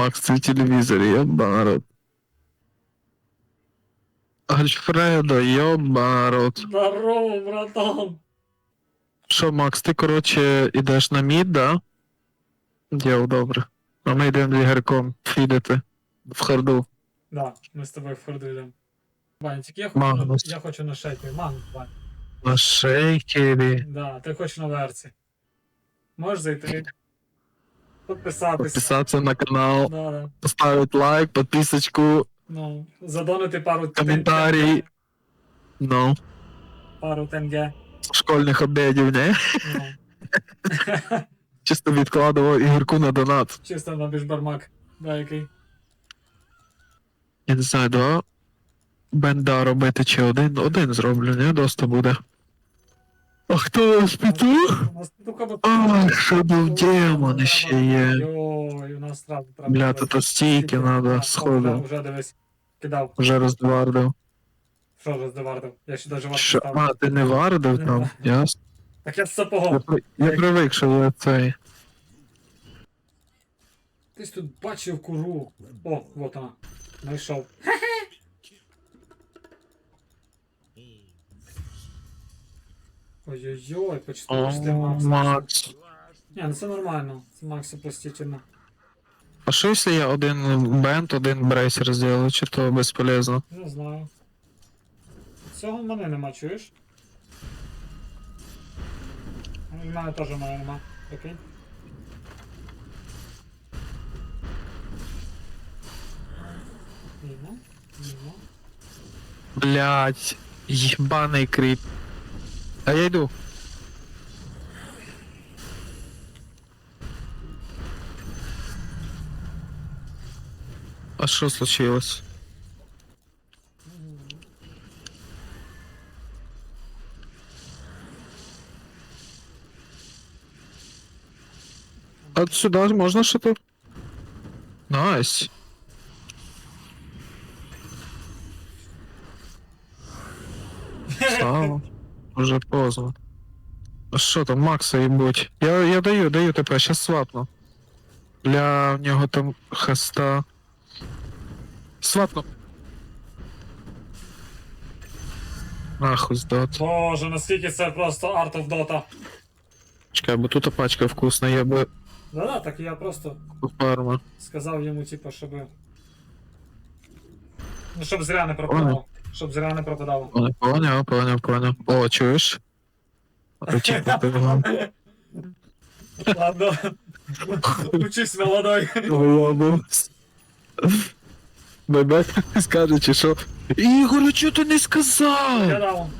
Макс, це в телевізорі, йоба народ. Альфредо, йоба. Здорово, братан. Що, Макс, ти, коротше, ідеш на мід, да? Діл, добре. А ми йдемо з Ігорком фідити в харду. Да, ми з тобою в Форду йдемо. Тільки я Магнус. хочу, я хочу на шейки. Магнус, Ваня. На шейкері. Да, ти хочеш на верці. Можеш зайти. Підписатись. Підписатися на канал, Да, да. поставити лайк, підписочку, Ну, задонити пару коментарі. Ну, Пару тенге. школьних обідів, не? Ну, Чисто відкладував Ігорку на донат. чисто на біжбармак. Да, який. Я не знаю, два бенда робити чи один. Один зроблю, не? Доста буде. А хто у нас петух? У нас тут кабо- А, що був демон ще є. Йой, у нас сразу треба. Бля, робити. тут стійки надо, сходу. Вже, дивись. Кидав. Вже роздвардив. Що ж? Я ще даже вас Що? А, ти не вардив там? Ясно. Так я з Я, сапогом. при- я привик, що я цей. Десь тут бачив куру. О, вот вона. Знайшов. Ой-ой-ой, почти пішли Макс. Макс. Ні, ну це нормально. Це Максу простительно. А що якщо я один бенд, один брейсер зроблю, чи то безполезно? Не знаю. Цього в мене нема, чуєш? Ну, В мене теж в мене нема. Окей. Мімо, мімо. Блять, єбаний кріп. А я йду. А що случилось? А сюди можна що тут? Найс. Стало. Уже поздно. Що там, Макса їбуть? Я, я даю, даю ТП, щас свапну. Бля, в нього там хаста. Свапну. Нахуй здот. Боже, наскільки це просто Art of Dota. Чекай, бо тут пачка вкусна, я би Да-да, так я просто фарма. сказав йому, типу, щоб. Ну, щоб зря не пропадало. Щоб зря не пропадав. Поняв, поняв, поняв, поняв. О, чуєш? Ти вон. Ладно. Учись, молодой. Вилобився. Бебе скаже, чи що? Ігор, чого ти не сказав? Я даун.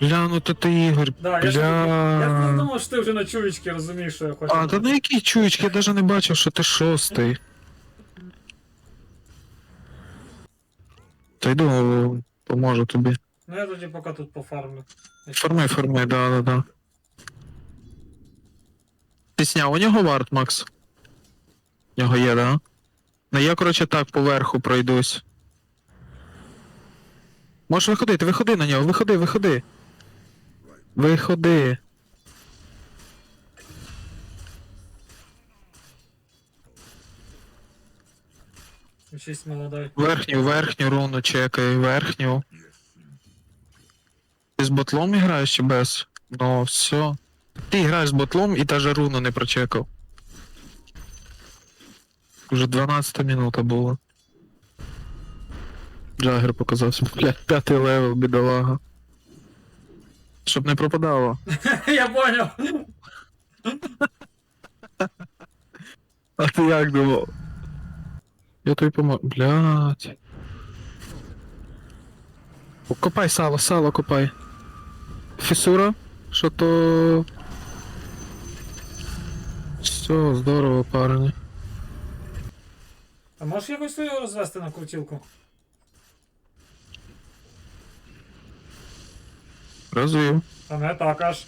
Бля, ну то ти Ігор. Да, я, ж- я не Бля. думав, що ти вже на чуєчки розумієш, що я хочу. А, та на який чуєчки, я навіть не бачив, що ти шостий. Та йду, поможу тобі. Ну я тоді поки тут пофармлю. Форми, форми, да, да, да. Ти сняв у нього варт, Макс? У нього є, да? Ну я, коротше, так поверху пройдусь. Можеш виходити, виходи на нього, виходи, виходи. Виходи. Учись, молодой. Верхню, верхню руну чекай, верхню. Ти з ботлом граєш чи без? Ну, все. Ти граєш з ботлом і даже руну не прочекав. Уже 12 минута була. Джагер показався. Блядь, п'ятий левел, бідолага. Щоб не пропадало. Я понял. А ти як думав? Я тобі поможу. Блядь. О, Копай сало, сало копай. Фісура? Що то. Все, здорово, парні. А можеш якось його розвести на крутілку? Розвив. Та не так аж.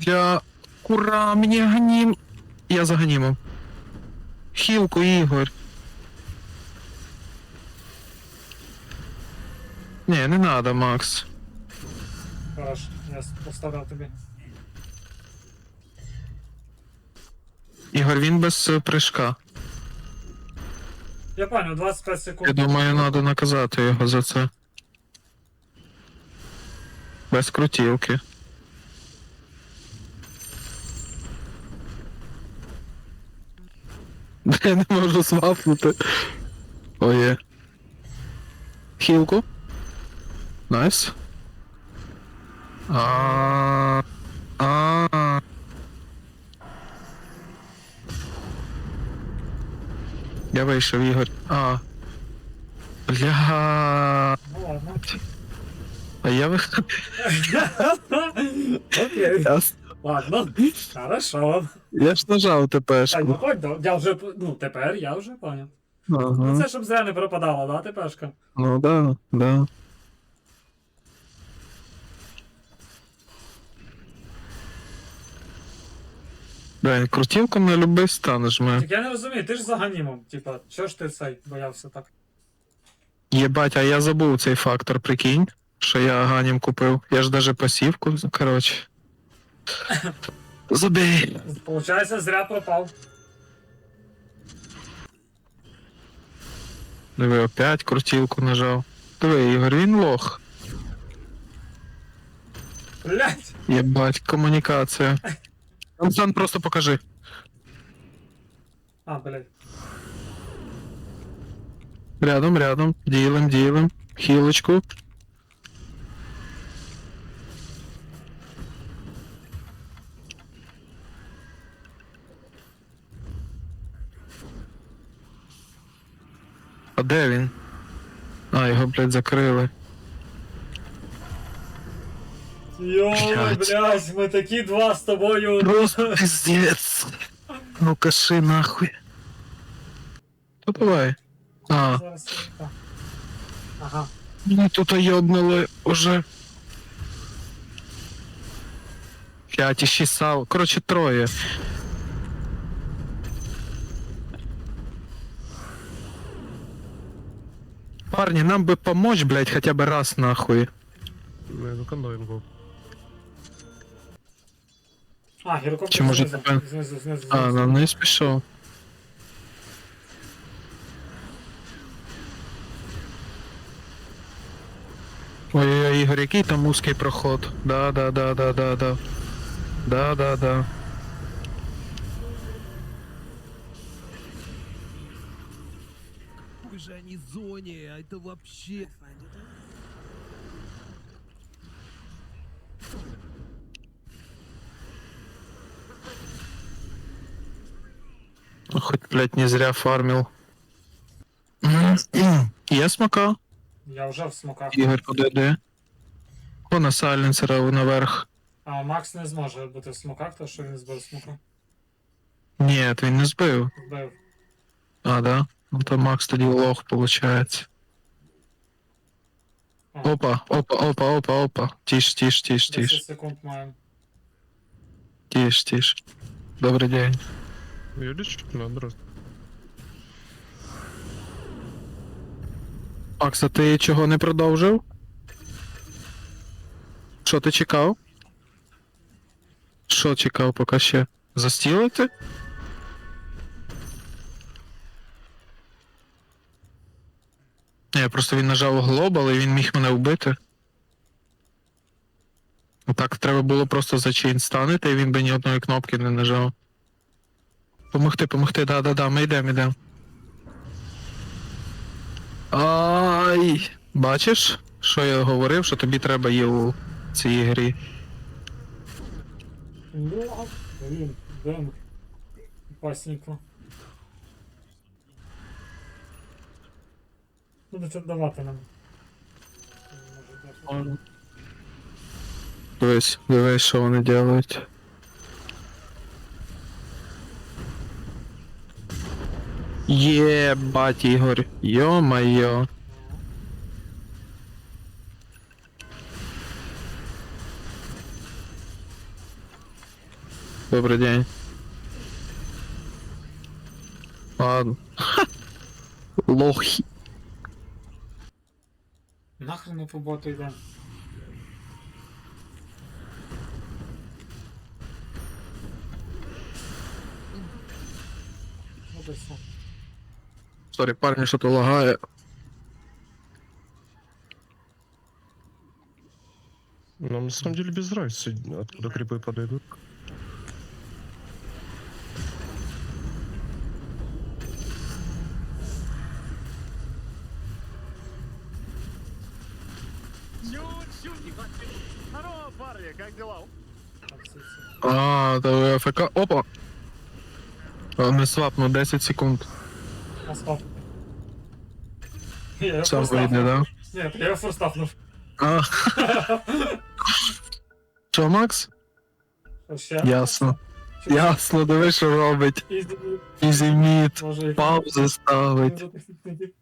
Я. Кура, мені ганім. Я за ганімом. Хілку, Ігор. Ні, не надо, Макс. Хорош, я поставив тобі. Ігор, він без е, прыжка. Я понял, 25 секунд. Я думаю, треба наказати його за це. Без крутілки. Я не можу свапнути. О, є. Хілку. Найс. А. А. Я вийшов, Ігор. А. Бля. Ну. А я. Окей. Ладно. Хорошо. я ж нажав Так, ТПшку. виходь, до- я вже, ну, тепер я вже поняв. Ну Ага. це щоб зря не пропадало, да, тепешка? Ну да, да. Да, і крутілку на любий стан жме. Так я не розумію, ти ж за ганімом, типа, чого ж ти цей боявся так? Єбать, а я забув цей фактор, прикинь, що я ганім купив. Я ж даже пасівку, коротше. Забей. Получається, зря пропав. Диви, опять крутілку нажав. Диви, Ігор, він лох. Блять! Єбать, комунікація. Антон, просто покажи. А, блять. Рядом, рядом. Ділим, ділим. Хілочку. Де він? А, його, блядь, закрили. Йо, Блядь. блять, ми такі два з тобою. Просто пиздец. Ну каши нахуй. Ну давай. А, Зараз так. Ага. ну тут йобнули уже. П'ять і шість сал. Коротше, троє. Парни, нам бы помочь, блядь, хотя бы раз нахуй. Не, ну конdoин був. А, гірков Чи може знизу, тебе- знизу, знизу, А, знизу. на вниз пішов. Ой-ой-ой, Ігор, який там узкий проход. Да, да, зоне, а это вообще... Ну, Хоть, блядь, не зря фармил. Є смока? Я вже в смоках. Ігор, куди де? О, на сайленсера наверх. А Макс не зможе бути в смоках, тому що він збив смока. Ні, він не збив. Збив. А, да? Ну то Макс тоді лох, получается. Опа, опа, опа, опа, опа. Тише, тише, тише, 10 тише. секунд маємо. Тише, тише. Добрий день. Юліч? Надо. Макс, а ти чого не продовжив? Що ти чекав? Що чекав поки ще? Застілити? Ні, просто він нажав глобал і він міг мене вбити. Так, треба було просто за чейн станити, і він би ні одної кнопки не нажав. Помогти, помогти, да-да-да, ми йдемо, йдемо. Ай! Бачиш, що я говорив, що тобі треба є у цій грі. Блін, демк. Будуть віддавати нам. Може, даже- Дивись, дивись, що вони делають. Єбать, Ігор. Йо-майо. Добрий день. Ладно. Ха! Лохи. знов по йде. Сорі, парні, що то лагає. Нам на самом деле без разницы, откуда крипы подойдут. Здорово, парни, как дела? А, то ви АФК. Опа! А, Не свапну 10 секунд. Я Сам форстафнув. да? Ні, я його форстафнув. А. Що, Макс? Ще? Ясно. Ясно, диви, що робить. Ізі, Ізі мід, Може, який- паузи ставить. Може, технічний тип.